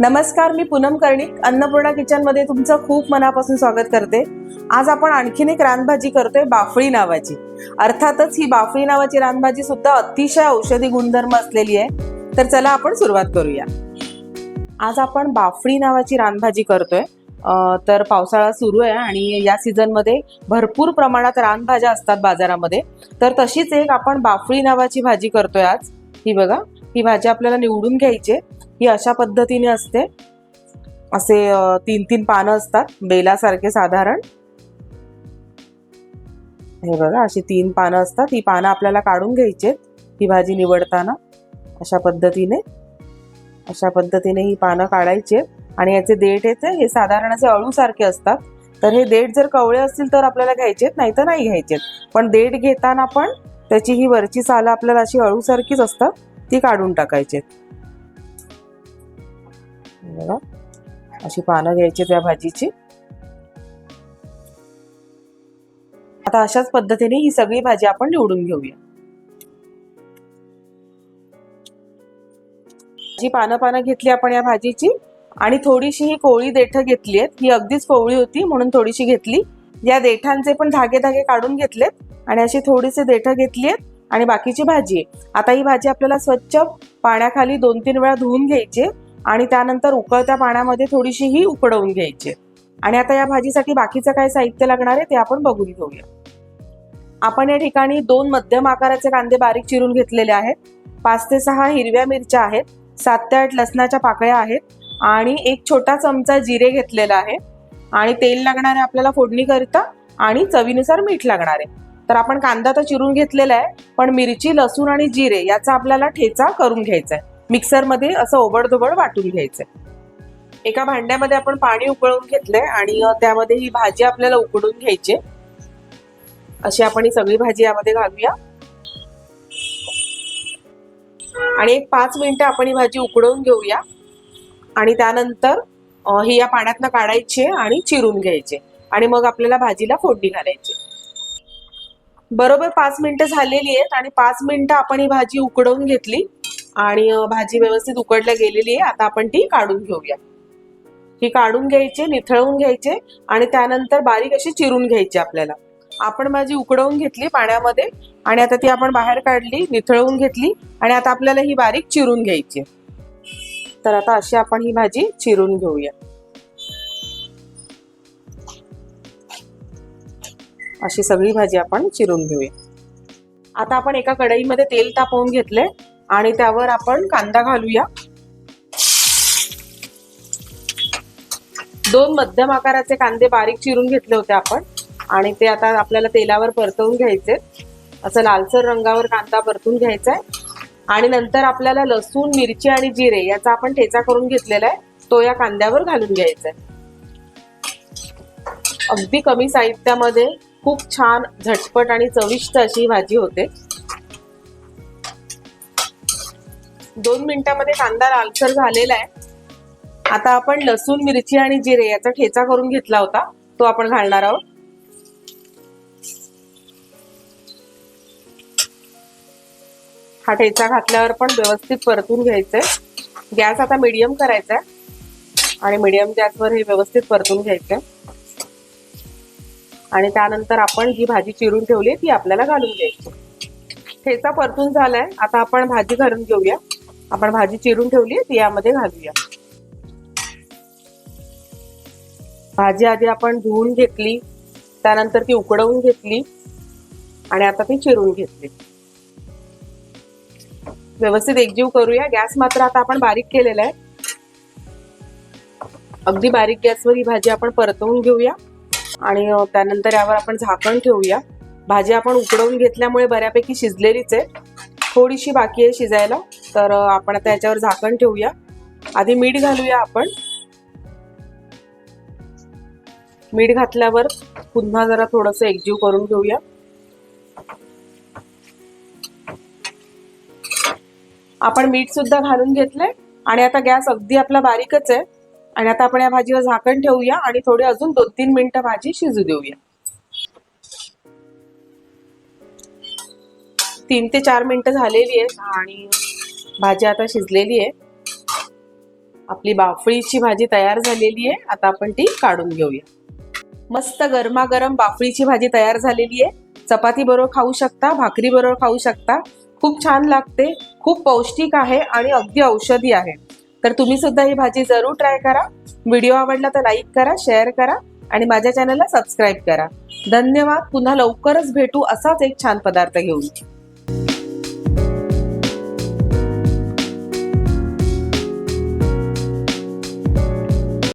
नमस्कार मी पूनम कर्णिक अन्नपूर्णा किचनमध्ये तुमचं खूप मनापासून स्वागत करते. आज आपण आणखीन एक रानभाजी करतोय बाफळी नावाची. अर्थातच ही बाफळी नावाची रानभाजी सुद्धा अतिशय औषधी गुणधर्म असलेली आहे. तर चला आपण सुरुवात करूया. आज आपण बाफळी नावाची रानभाजी करतोय. तर पावसाळा सुरू आहे आणि या सीझनमध्ये भरपूर प्रमाणात रानभाज्या असतात बाजारामध्ये. तर तशीच एक आपण बाफळी नावाची भाजी करतोय आज. ही बघा ही भाजी आपल्याला निवडून घ्यायची आहे. ही अशा पद्धतीने असते. असे तीन तीन पानं असतात बेलासारखे साधारण. हे बघा अशी तीन पानं असतात. ही पानं आपल्याला काढून घ्यायची ही भाजी निवडताना. अशा पद्धतीने अशा पद्धतीने ही पानं काढायची आहेत. आणि याचे देठ येते हे साधारण असे अळूसारखे असतात. तर हे देठ जर कवळे असतील तर आपल्याला घ्यायचे नाही तर नाही घ्यायचे पण देठ घेताना पण त्याची ही वरची सालं आपल्याला अशी अळूसारखीच असतात ती काढून टाकायची बघा. अशी पानं घ्यायची त्या भाजीची. आता अशाच पद्धतीने ही सगळी भाजी आपण निवडून घेऊया. जी पानं पानं घेतली आपण या भाजीची आणि थोडीशी ही कोळी देठ घेतली आहेत. ही अगदीच कोवळी होती म्हणून थोडीशी घेतली. या देठांचे पण धागे धागे काढून घेतलेत आणि अशी थोडीशी देठ घेतली आहेत आणि बाकीची भाजी आहे. आता ही भाजी आपल्याला स्वच्छ पाण्याखाली दोन तीन वेळा धुवून घ्यायची आहे. आणि त्यानंतर उकळत्या पाण्यामध्ये थोडीशी ही उकडवून घ्यायची. आणि आता या भाजीसाठी बाकीचं काय साहित्य लागणार आहे ते आपण बघून घेऊया. आपण या ठिकाणी दोन मध्यम आकाराचे कांदे बारीक चिरून घेतलेले आहेत. पाच ते सहा हिरव्या मिरच्या आहेत. सात ते आठ लसणाच्या पाकळ्या आहेत. आणि एक छोटा चमचा जिरे घेतलेला आहे. आणि तेल लागणार आहे आपल्याला फोडणीकरिता आणि चवीनुसार मीठ लागणार आहे. तर आपण कांदा तर चिरून घेतलेला आहे पण मिरची लसूण आणि जिरे याचा आपल्याला ठेचा करून घ्यायचा आहे. मिक्सरमध्ये असं ओबडधोबड वाटून घ्यायचं. एका भांड्यामध्ये आपण पाणी उकळून घेतलंय आणि त्यामध्ये ही भाजी आपल्याला उकडून घ्यायची अशी आपण ही सगळी भाजी यामध्ये घालूया. आणि एक पाच मिनिटं आपण ही भाजी उकडवून घेऊया. आणि त्यानंतर ही या पाण्यातनं काढायची आणि चिरून घ्यायचे आणि मग आपल्याला भाजीला फोडणी घालायची बरोबर पाच मिनिटं झालेली आहेत आणि पाच मिनिटं आपण ही भाजी उकडवून घेतली. आणि भाजी व्यवस्थित उकडल्या गेलेली आहे. आता आपण ती काढून घेऊया. ही काढून घ्यायची निथळवून घ्यायचे आणि त्यानंतर बारीक अशी चिरून घ्यायची आपल्याला. आपण भाजी उकडवून घेतली पाण्यामध्ये आणि आता ती आपण बाहेर काढली निथळवून घेतली आणि आता आपल्याला ही बारीक चिरून घ्यायची तर आता अशी आपण ही भाजी चिरून घेऊया. अशी सगळी भाजी आपण चिरून घेऊया. आता आपण एका कढईमध्ये तेल तापवून घेतले आणि त्यावर आपण कांदा घालूया. दोन मध्यम आकाराचे कांदे बारीक चिरून घेतले होते आपण. आणि ते आता आपल्याला तेलावर परतवून घ्यायचे. असं लालसर रंगावर कांदा परतून घ्यायचा आहे. आणि नंतर आपल्याला लसूण मिरची आणि जिरे याचा आपण ठेचा करून घेतलेला आहे. तो या कांद्यावर घालून घ्यायचा आहे. अगदी कमी साहित्यामध्ये खूप छान झटपट आणि चविष्ट अशी भाजी होते. दोन मिनिटांमध्ये कांदा लालसर झालेला आहे. आता आपण लसूण मिरची आणि जिरे याचा ठेचा करून घेतला होता. तो आपण घालणार आहोत. हा ठेचा घातल्यावर पण व्यवस्थित परतून घ्यायचंय. गॅस आता मीडियम करायचा आहे आणि मीडियम गॅसवर हे व्यवस्थित परतून घ्यायचंय. आणि त्यानंतर आपण जी भाजी चिरून ठेवली ती आपल्याला घालून घ्यायची. ठेचा परतून झालाय. आता आपण भाजी घालून घेऊया. आपण भाजी चिरून ठेवली ती यामध्ये घालूया. भाजी आधी आपण धुवून घेतली त्यानंतर ती उकडवून घेतली आणि आता ती चिरून घेतली. व्यवस्थित एकजीव करूया. गॅस मात्र आता आपण बारीक केलेला आहे. अगदी बारीक गॅसवर ही भाजी आपण परतवून घेऊया आणि त्यानंतर यावर आपण झाकण ठेवूया. भाजी आपण उकडवून घेतल्यामुळे बऱ्यापैकी शिजलेलीच आहे. थोडीशी बाकी आहे शिजायला तर आपण आता याच्यावर झाकण ठेवूया. आधी मीठ घालूया आपण. मीठ घातल्यावर पुन्हा जरा थोडस एकजीव करून घेऊया. आपण मीठ सुद्धा घालून घेतलंय आणि आता गॅस अगदी आपला बारीकच आहे. आणि आता आपण या भाजीवर झाकण ठेवूया आणि थोडी अजून दोन तीन मिनिटं भाजी शिजू देऊया. तीन ते चार मिनिटं झालेली आहेत आणि भाजी आता शिजलेली आहे. आपली बाफळीची भाजी तयार झालेली आहे. आता आपण ती काढून घेऊया. मस्त गरमागरम बाफळीची भाजी तयार झालेली आहे. चपाती बरोबर खाऊ शकता भाकरी बरोबर खाऊ शकता. खूप छान लागते खूप पौष्टिक आहे आणि अगदी औषधी आहे. तर तुम्ही सुद्धा ही भाजी जरूर ट्राय करा. व्हिडिओ आवडला तर लाईक करा शेअर करा आणि माझ्या चॅनलला सबस्क्राईब करा. धन्यवाद. पुन्हा लवकरच भेटू असाच एक छान पदार्थ घेऊन. you